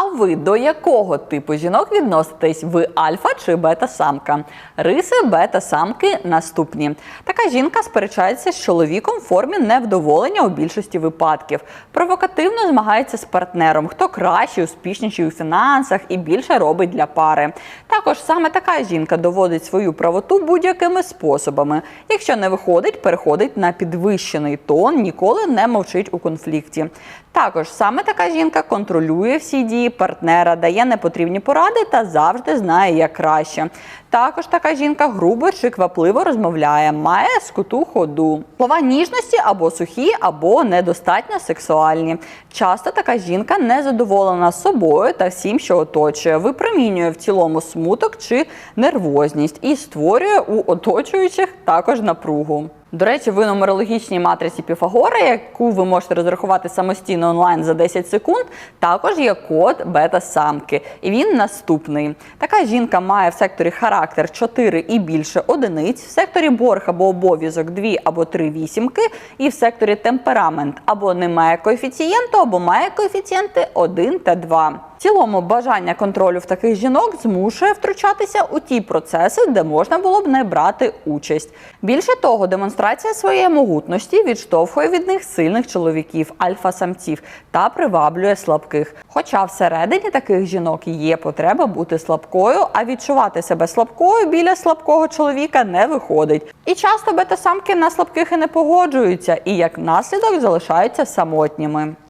А ви до якого типу жінок відноситесь? Ви альфа чи бета-самка? Риси бета-самки наступні. Така жінка сперечається з чоловіком в формі невдоволення у більшості випадків. Провокативно змагається з партнером, хто краще, успішніший у фінансах і більше робить для пари. Також саме така жінка доводить свою правоту будь-якими способами. Якщо не виходить, переходить на підвищений тон, ніколи не мовчить у конфлікті. Також саме така жінка контролює всі дії партнера, дає непотрібні поради та завжди знає, як краще. Також така жінка грубо чи квапливо розмовляє, має скуту ходу. Слова ніжності або сухі, або недостатньо сексуальні. Часто така жінка не задоволена собою та всім, що оточує, випромінює в цілому смуток чи нервозність і створює у оточуючих також напругу. До речі, в нумерологічній матриці Піфагора, яку ви можете розрахувати самостійно онлайн за 10 секунд, також є код бета-самки. І він наступний. Така жінка має в секторі характер 4 і більше одиниць, в секторі борг або обов'язок 2 або 3 вісімки, і в секторі темперамент або не має коефіцієнту, або має коефіцієнти 1 та 2. В цілому бажання контролю в таких жінок змушує втручатися у ті процеси, де можна було б не брати участь. Більше того, демонстрація своєї могутності відштовхує від них сильних чоловіків, альфа-самців та приваблює слабких. Хоча всередині таких жінок є потреба бути слабкою, а відчувати себе слабкою біля слабкого чоловіка не виходить. І часто бета-самки на слабких і не погоджуються, і як наслідок залишаються самотніми.